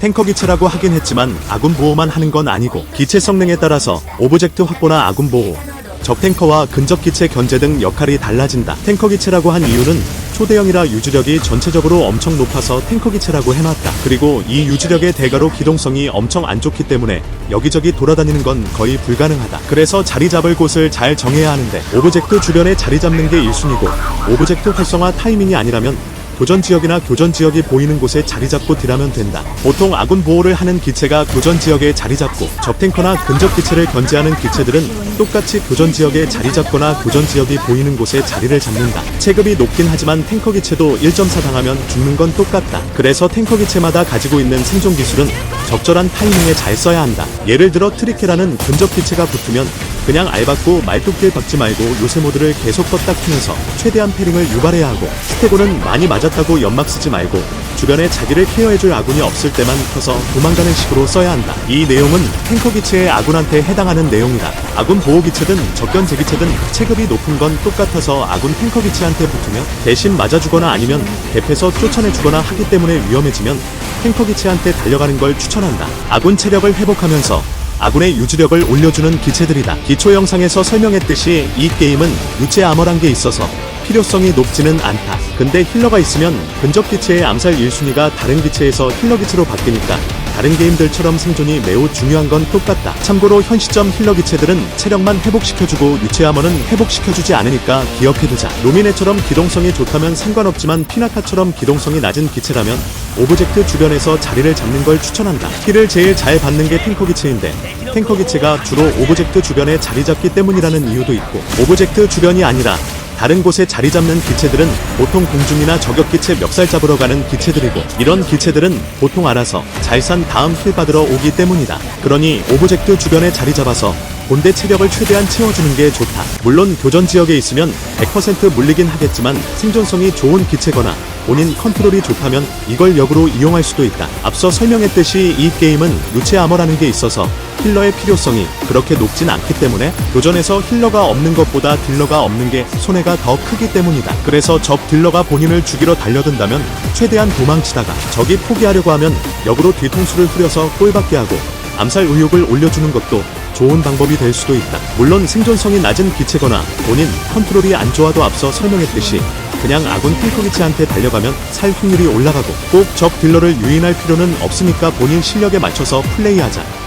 탱커 기체라고 하긴 했지만 아군 보호만 하는 건 아니고 기체 성능에 따라서 오브젝트 확보나 아군 보호, 적 탱커와 근접 기체 견제 등 역할이 달라진다. 탱커 기체라고 한 이유는 초대형이라 유지력이 전체적으로 엄청 높아서 탱커 기체라고 해놨다. 그리고 이 유지력의 대가로 기동성이 엄청 안 좋기 때문에 여기저기 돌아다니는 건 거의 불가능하다. 그래서 자리 잡을 곳을 잘 정해야 하는데 오브젝트 주변에 자리 잡는 게 1순위고 오브젝트 활성화 타이밍이 아니라면 교전 지역이나 교전 지역이 보이는 곳에 자리 잡고 딜하면 된다. 보통 아군 보호를 하는 기체가 교전 지역에 자리 잡고 적 탱커나 근접 기체를 견제하는 기체들은 똑같이 교전 지역에 자리 잡거나 교전 지역이 보이는 곳에 자리를 잡는다. 체급이 높긴 하지만 탱커 기체도 1.4 당하면 죽는 건 똑같다. 그래서 탱커 기체마다 가지고 있는 생존 기술은 적절한 타이밍에 잘 써야 한다. 예를 들어 트리케라는 근접 기체가 붙으면 그냥 알받고 말뚝길 박지 말고 요새 모드를 계속 껐다 키면서 최대한 패링을 유발해야 하고 스테고는 많이 맞았다고 연막 쓰지 말고 주변에 자기를 케어해줄 아군이 없을 때만 켜서 도망가는 식으로 써야 한다. 이 내용은 탱커 기체의 아군한테 해당하는 내용이다. 아군 보호 기체든 적견 제기체든 체급이 높은 건 똑같아서 아군 탱커 기체한테 붙으면 대신 맞아주거나 아니면 대패서 쫓아내주거나 하기 때문에 위험해지면 탱커 기체한테 달려가는 걸 추천한다. 아군 체력을 회복하면서 아군의 유지력을 올려주는 기체들이다. 기초 영상에서 설명했듯이 이 게임은 유체 아머란 게 있어서 필요성이 높지는 않다. 근데 힐러가 있으면 근접 기체의 암살 1순위가 다른 기체에서 힐러 기체로 바뀌니까 다른 게임들처럼 생존이 매우 중요한 건 똑같다. 참고로 현 시점 힐러 기체들은 체력만 회복시켜주고 유체 아머는 회복시켜주지 않으니까 기억해두자. 로미네처럼 기동성이 좋다면 상관없지만 피나카처럼 기동성이 낮은 기체라면 오브젝트 주변에서 자리를 잡는 걸 추천한다. 힐을 제일 잘 받는 게 탱커 기체인데 탱커 기체가 주로 오브젝트 주변에 자리 잡기 때문이라는 이유도 있고 오브젝트 주변이 아니라 다른 곳에 자리 잡는 기체들은 보통 공중이나 저격 기체 멱살 잡으러 가는 기체들이고 이런 기체들은 보통 알아서 잘 산 다음 힐 받으러 오기 때문이다. 그러니 오브젝트 주변에 자리 잡아서 본대 체력을 최대한 채워주는 게 좋다. 물론 교전 지역에 있으면 100% 물리긴 하겠지만 생존성이 좋은 기체거나 본인 컨트롤이 좋다면 이걸 역으로 이용할 수도 있다. 앞서 설명했듯이 이 게임은 유체 아머라는 게 있어서 힐러의 필요성이 그렇게 높진 않기 때문에 교전에서 힐러가 없는 것보다 딜러가 없는 게 손해가 더 크기 때문이다. 그래서 적 딜러가 본인을 죽이러 달려든다면 최대한 도망치다가 적이 포기하려고 하면 역으로 뒤통수를 후려서 꼴받게 하고 암살 의욕을 올려주는 것도 좋은 방법이 될 수도 있다. 물론 생존성이 낮은 기체거나 본인 컨트롤이 안 좋아도 앞서 설명했듯이 그냥 아군 탱커 기체한테 달려가면 살 확률이 올라가고 꼭 적 딜러를 유인할 필요는 없으니까 본인 실력에 맞춰서 플레이하자.